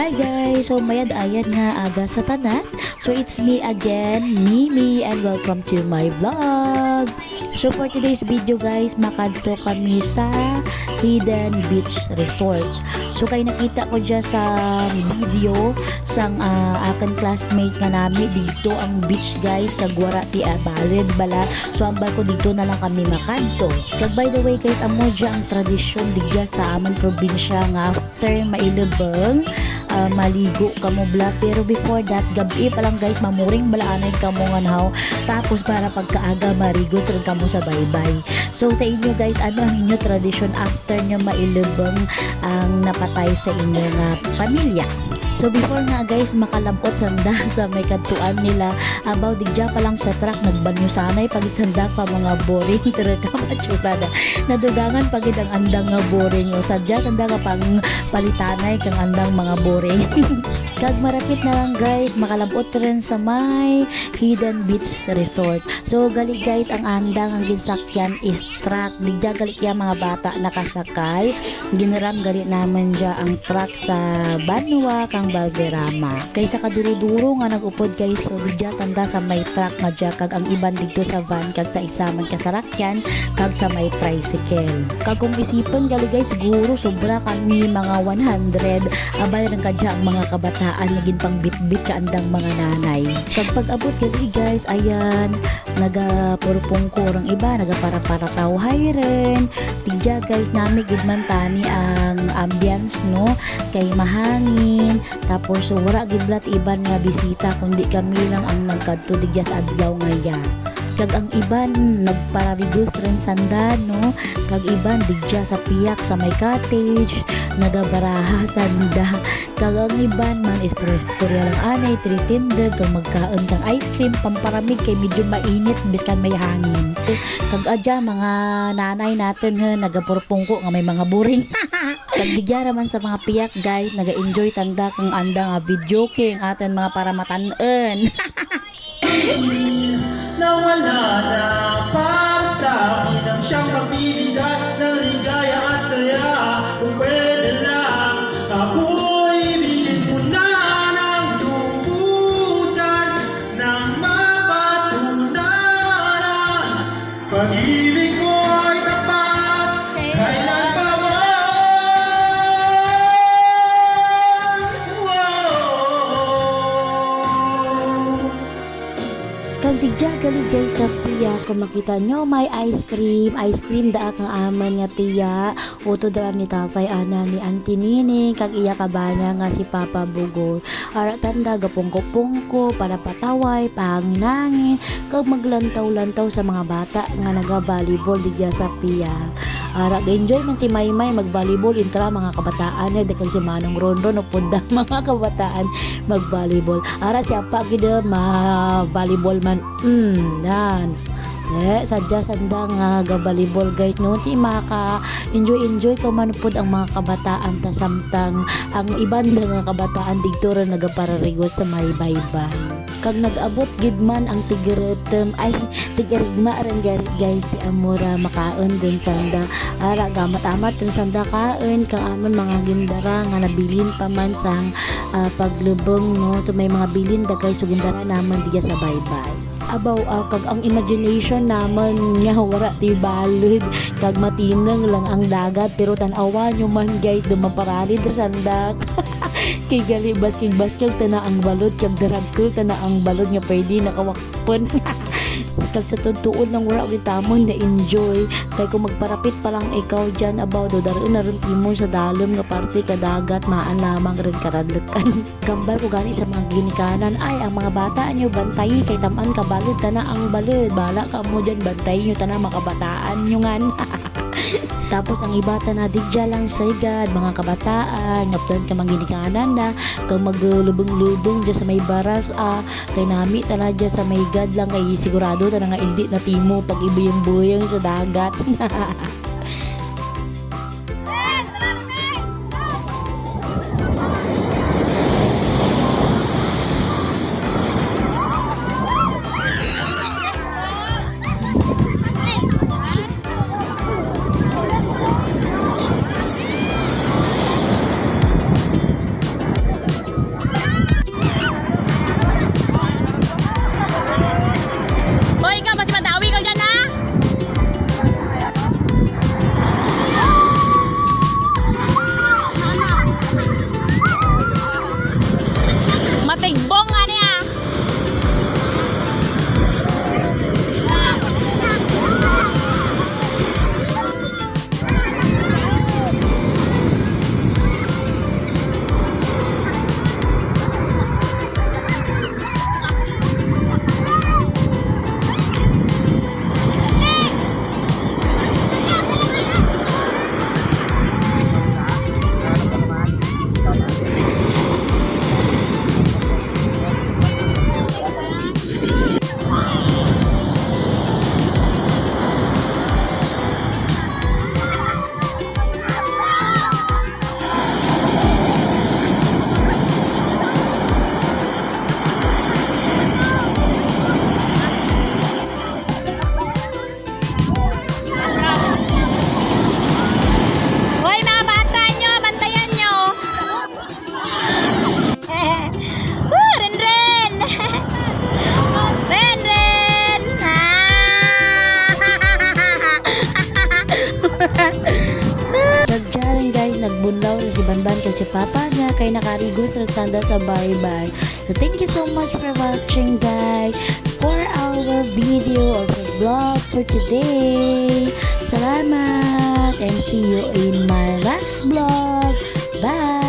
Hi guys! So mayad ayad nga aga sa tanan. So it's me again, Mimi and welcome to my vlog. So for today's video guys, makadto kami sa Hidden Beach Resort. So kay nakita ko dyan sa video sang uh, akan classmate nga nami dito ang beach guys kagwara ti Abalid bala. So ambal ko dito na lang kami makadto. Kag by the way guys, amo dyan ang tradisyon digya sa amon probinsya nga after mailubang uh, maligo kamo bla pero before that gabi pa lang guys mamuring balaanay kamo nga nahaw tapos para pagkaaga marigos rin kamo sa baybay. So sa inyo guys ano ang inyo tradition after nyo mailubang ang napatay sa inyo nga pamilya So before nga guys makalambot sanda sa may kantuan nila. About digya pa lang sa truck. Nagbanyo sanay pagit sanda pa mga boring. Pero ka matsura na nadugangan pagit ang andang nga boring. O sadya sanda ka pang palitanay kang andang mga boring. Kag marapit na lang guys makalambot rin sa may Hidden Beach Resort. So gali guys ang andang ang ginsakyan is truck. Digya gali kaya mga bata nakasakay. Ginaram gali naman dya ang truck sa Banwa kang Valderrama. Kaysa kaduro-duro nga nagupod kay so digya tanda sa may truck nga dya ang iban dito sa van kag sa isaman kasarakyan kag sa may tricycle. Kag kung isipon gali guys siguro sobra kami mga 100 abay rin kadya ang mga kabataan naging pang bit-bit ka andang mga nanay. Kag pag abot gali guys ayan naga purpungkor ang iba naga para para tawhay rin digya guys nami gid man tani ang ambience no? Kay mahangin. Tapos wala giblat iban nga bisita kundi kami lang ang nagkadto digya sa adlaw ngaya kag ang iban nagpararigos rin sanda no? Kag iban digya sa piyak sa may cottage nagabaraha sanda kag ang iban man istorya lang. Anay tritindag kag magkaon kang ice cream pamparamig kay medyo mainit biskan may hangin. Kag adya mga nanay natin ha nagapurpungko nga may mga buring kag digya raman sa mga piyak guys naga-enjoy tanda kang anda nga video king atin mga para matan-en Nawala na para sa akin ang siyang pagbibigay Kag digya gali guys sa piya kung makita nyo may ice cream. Ice cream da kang aman nga tiya. Uto dara ni tatay ana ni auntie Nini. Kag iya kabana nga si Papa Bugol. Ara tanda gapungko-pungko para pataway panginangin kag maglantaw-lantaw sa mga bata nga naga-volleyball digya sa piya ara enjoy man si Maymay mag-volleyball intra mga kabataan. Na dekal si Manong Rondo no punda mga kabataan mag-volleyball. Ara siya pa gid ma volleyball man. Mm dance. Eh, sadya sanda nga ga volleyball guys no? Ti maka enjoy enjoy ka manupod ang mga kabataan ta samtang ang iban nga kabataan dito ra nagapararigos sa may baybay kag nag-abot gid man ang tigiretem ay tigirigma rin gari guys ti amora. Makaon din sanda. Ara gamat-amat rin sanda. Kaon kang amon mga gindara nga nabilin pa man sang ah, paglubong no? To may mga bilin da guys so naman diya sa baybay. Abaw ah, kag ang imagination naman nga wara ti balod kag matinang lang ang dagat pero tan-awa nyo man guys dumaparali der sandak kay gali basking basking tana ang balod kag daragkul tana ang balod nga pwede nakawakpon kag sa tuntuon ng wala gitamon na enjoy. Kay kung magparapit pa lang ikaw dyan about do daron na timo sa dalom nga parte ka dagat maan lamang rin karadlukan gambar ko gani sa mga ginikanan ay ang mga bata nyo bantay kay taman ka balod tana ang balod. Bala ka mo dyan bantay nyo tana makabataan nyo ngan tapos ang iba ta na digya lang saygad mga kabataan ngaptan ka manginikanan na kang maglubong-lubong dyan sa may baras ah kay nami ta na dyan sa may gad lang kay sigurado ta na nga hindi na timo pag ibuyang-buyang sa dagat Nagdiyaran guys, nagbunlaw na si Banban kay si Papa niya kay nakarigo sa tanda sa bye-bye. So thank you so much for watching guys for our video or the vlog for today. Salamat and see you in my next vlog. Bye!